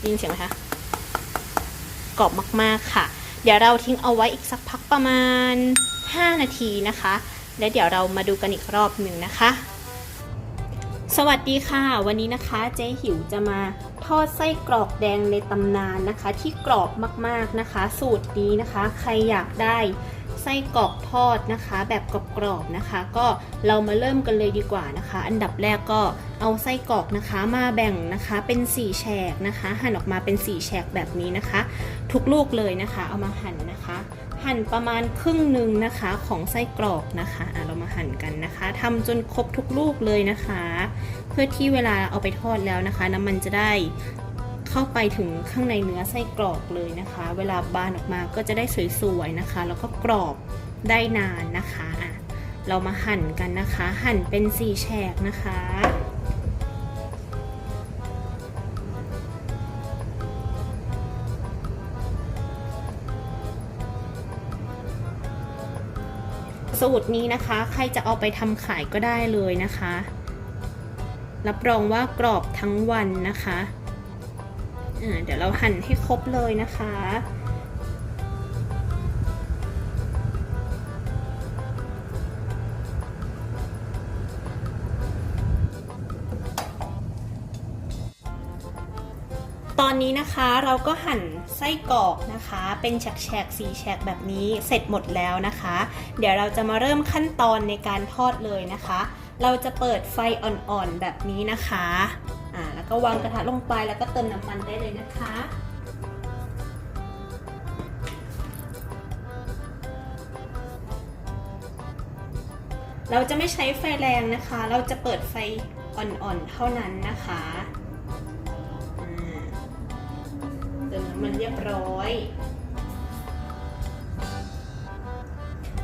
ได้ยินเสียงไหมคะกรอบมากๆค่ะ เดี๋ยวเราทิ้งเอาไว้อีกสักพักประมาณ 5 นาทีนะคะ แล้วเดี๋ยวเรามาดูกันอีกรอบหนึ่งนะคะ สวัสดีค่ะ วันนี้นะคะเจ๊หิวจะมาทอดไส้กรอกแดงในตำนานนะคะ ที่กรอบมากๆนะคะ สูตรนี้นะคะ ใครอยากได้ ไส้กรอกทอดนะคะ แบบกรอบๆนะคะ ก็เรามาเริ่มกันเลยดีกว่านะคะ อันดับแรกก็เอาไส้กรอกนะคะ มาแบ่งนะคะเป็น4แฉกนะคะ หั่นออกมาเป็น4แฉกแบบนี้นะคะ ทุกลูกเลยนะคะ เอามาหั่นนะคะ หั่นประมาณครึ่งหนึ่งนะคะของไส้กรอกนะคะะเรามาหั่นกันนะคะทำจนครบทุกลูกเลยนะคะ เพื่อที่เวลาเอาไปทอดแล้วนะคะ น้ำมันจะได้ เข้าไปถึงข้างในเนื้อไส้กรอกเลยนะคะ เวลาบานออกมาก็จะได้สวยๆนะคะ แล้วก็กรอบได้นานนะคะอะเรามาหั่นกันนะคะ หั่นเป็นสี่แฉกนะคะสูตรนี้นะคะ ใครจะเอาไปทำขายก็ได้เลยนะคะ รับรองว่ากรอบทั้งวันนะคะ เดี๋ยวเราหั่นให้ครบเลยนะคะ ตอนนี้นะคะเราก็หั่นไส้กรอกนะคะ เป็นแฉกๆสีแฉกแบบนี้เสร็จหมดแล้วนะคะ เดี๋ยวเราจะมาเริ่มขั้นตอนในการทอดเลยนะคะ เราจะเปิดไฟอ่อนๆแบบนี้นะคะ อ่าแล้วก็วางกระทะลงไปแล้วก็เติมน้ำมันได้เลยนะคะ เราจะไม่ใช้ไฟแรงนะคะ เราจะเปิดไฟอ่อนๆเท่านั้นนะคะเติมน้ำมันเรียบร้อย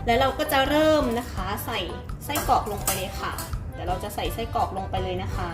แล้วเราก็จะเริ่มนะคะใส่ไส้กรอกลงไปเลยค่ะเดี๋ยวเราจะใส่ไส้กรอกลงไปเลยนะคะ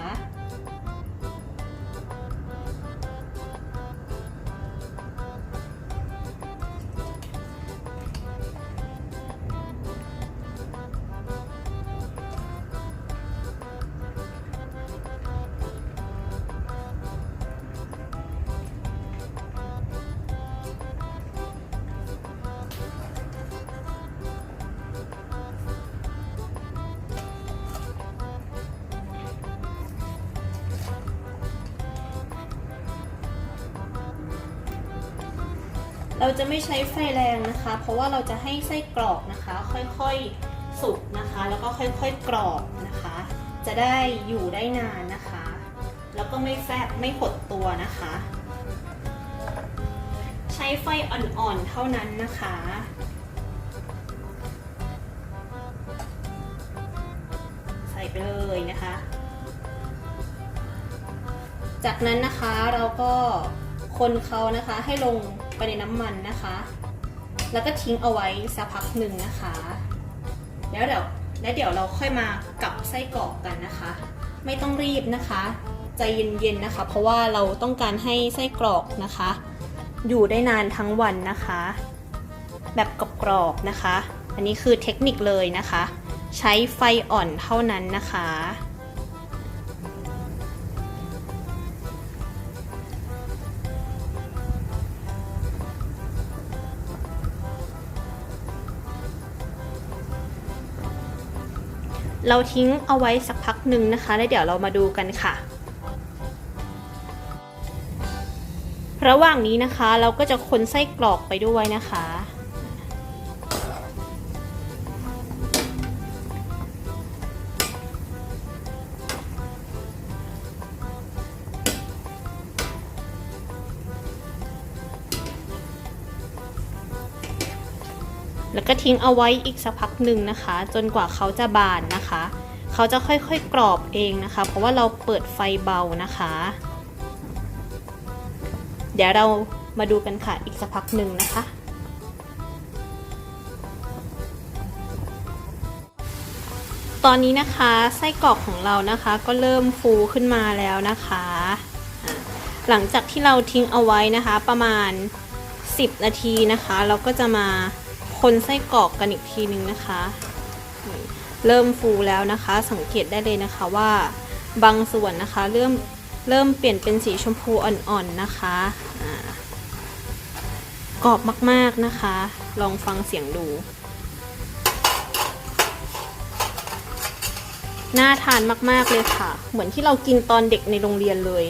เราจะไม่ใช้ไฟแรงนะคะ เพราะว่าเราจะให้ไส้กรอกนะคะ ค่อยๆสุกนะคะ แล้วก็ค่อยๆกรอบนะคะ จะได้อยู่ได้นานนะคะ แล้วก็ไม่แฟบไม่หดตัวนะคะ ใช้ไฟอ่อนๆเท่านั้นนะคะใส่ไปเลยนะคะ จากนั้นนะคะเราก็คนเขานะคะให้ลง ไปในน้ำมันนะคะ แล้วก็ทิ้งเอาไว้สักพักหนึ่งนะคะ แล้วเดี๋ยวแล้วเดี๋ยวเราค่อยมากับไส้กรอกกันนะคะ ไม่ต้องรีบนะคะใจเย็นๆนะคะ เพราะว่าเราต้องการให้ไส้กรอกนะคะ อยู่ได้นานทั้งวันนะคะ แบบกรอบๆนะคะ อันนี้คือเทคนิคเลยนะคะ ใช้ไฟอ่อนเท่านั้นนะคะ เราทิ้งเอาไว้สักพักหนึ่งนะคะ แล้วเดี๋ยวเรามาดูกันค่ะ ระหว่างนี้นะคะเราก็จะคนไส้กรอกไปด้วยนะคะ แล้วก็ทิ้งเอาไว้อีกสักพักหนึ่งนะคะ จนกว่าเขาจะบานนะคะ เขาจะค่อยๆกรอบเองนะคะ เพราะว่าเราเปิดไฟเบานะคะ เดี๋ยวเรามาดูกันค่ะอีกสักพักหนึ่งนะคะ ตอนนี้นะคะไส้กรอกของเรานะคะก็เริ่มฟูขึ้นมาแล้วนะคะ หลังจากที่เราทิ้งเอาไว้นะคะประมาณ 10 นาทีนะคะ เราก็จะมา คนไส้กรอกกันอีกทีนึงนะคะ เริ่มฟูแล้วนะคะ สังเกตได้เลยนะคะว่าบางส่วนนะคะเริ่มเริ่มเปลี่ยนเป็นสีชมพูอ่อนๆนะคะกรอบมากๆนะคะ ลองฟังเสียงดู น่าทานมากๆเลยค่ะ เหมือนที่เรากินตอนเด็กในโรงเรียนเลย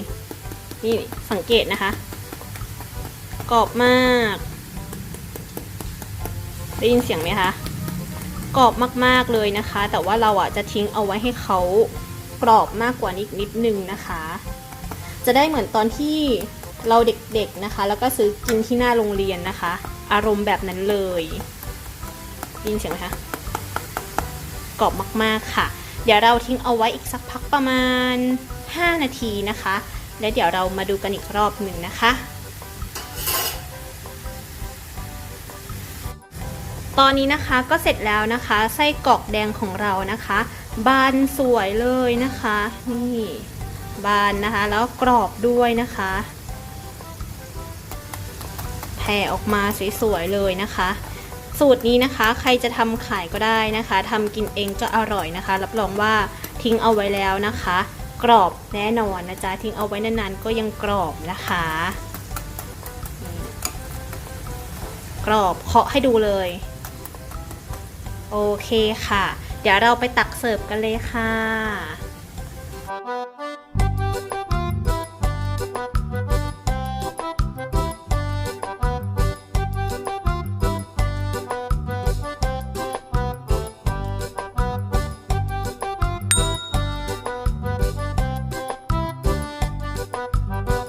นี่สังเกตนะคะ กรอบมาก ได้ยินเสียงไหมคะกรอบมากๆเลยนะคะ แต่ว่าเราอะจะทิ้งเอาไว้ให้เขากรอบมากกว่านี้อีกนิดนึงนะคะ จะได้เหมือนตอนที่เราเด็กๆนะคะ แล้วก็ซื้อกินที่หน้าโรงเรียนนะคะ อารมณ์แบบนั้นเลยได้ยินเสียงไหมคะกรอบมากๆค่ะ เดี๋ยวเราทิ้งเอาไว้อีกสักพักประมาณ 5 นาทีนะคะ และเดี๋ยวเรามาดูกันอีกรอบหนึ่งนะคะ ตอนนี้นะคะก็เสร็จแล้วนะคะไส้กรอกแดงของเรานะคะ บานสวยเลยนะคะนี่บานนะคะแล้วกรอบด้วยนะคะแผ่ออกมาสวยๆเลยนะคะ สูตรนี้นะคะใครจะทำขายก็ได้นะคะทำกินเองก็อร่อยนะคะ รับรองว่าทิ้งเอาไว้แล้วนะคะ กรอบแน่นอนนะจ๊ะทิ้งเอาไว้นานๆก็ยังกรอบนะคะกรอบเคาะให้ดูเลย โอเคค่ะ เดี๋ยวเราไปตักเสิร์ฟกันเลยค่ะ